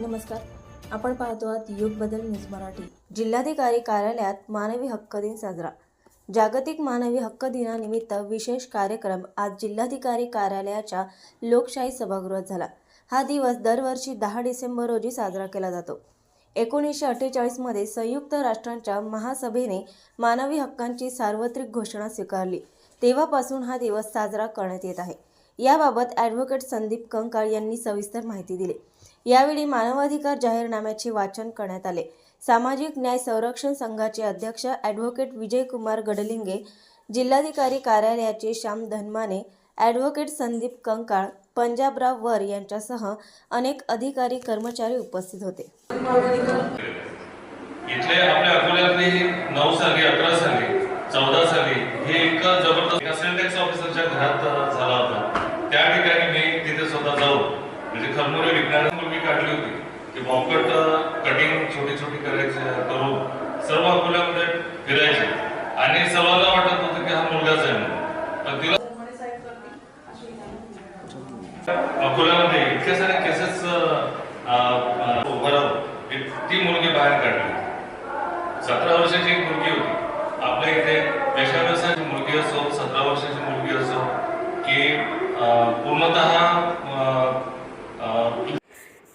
नमस्कार. आपण पाहतो आहात युग बदल न्यूज मराठी. जिल्हाधिकारी कार्यालयात मानवी हक्क दिन साजरा. जागतिक मानवी हक्क दिनानिमित्त विशेष कार्यक्रम आज जिल्हाधिकारी कार्यालयाच्या लोकशाही सभागृहात झाला. हा दिवस दरवर्षी दहा डिसेंबर रोजी साजरा केला जातो. एकोणीसशे अठ्ठेचाळीसमध्ये संयुक्त राष्ट्रांच्या महासभेने मानवी हक्कांची सार्वत्रिक घोषणा स्वीकारली. तेव्हापासून हा दिवस साजरा करण्यात येत आहे. याबाबत ॲडव्होकेट संदीप कंकाळ यांनी सविस्तर माहिती दिली. यावेळी मानवाधिकार जाहीरनाम्याचे वाचन करण्यात आले. सामाजिक न्याय संरक्षण संघाचे अध्यक्ष ॲडव्होकेट विजयकुमार गडलिंगे जिल्हाधिकारी कार्यालयाचे श्याम धनमाने ॲडव्होकेट संदीप कंकाळ पंजाबराव वर यांच्यासह अनेक अधिकारी कर्मचारी उपस्थित होते. इथले आपल्या अकोल्यातले नऊ साली अकरा साली चौदा साली हे इतकं जबरदस्त सेंटेक्स ऑफिसरच्या घरात झाला होता. त्या ठिकाणी मी तिथे स्वतः जाऊन म्हणजे खरमुरे विज्ञान काढली होती. की बॉम्बकट कटिंग छोटी छोटी करायची करून सर्व अकोल्यामध्ये फिरायचे. आणि सर्वांना वाटत होतं की हा मुलगाच आहे म्हणून. पण तिला अकोल्यामध्ये इतक्या साऱ्या केसेस ती मुलगी बाहेर काढली. सतरा वर्षाची एक मुलगी होती. आपल्या इथे पेशा व्यवसायाची मुलगी असो सतरा वर्षाची मुलगी असो की पूर्णतः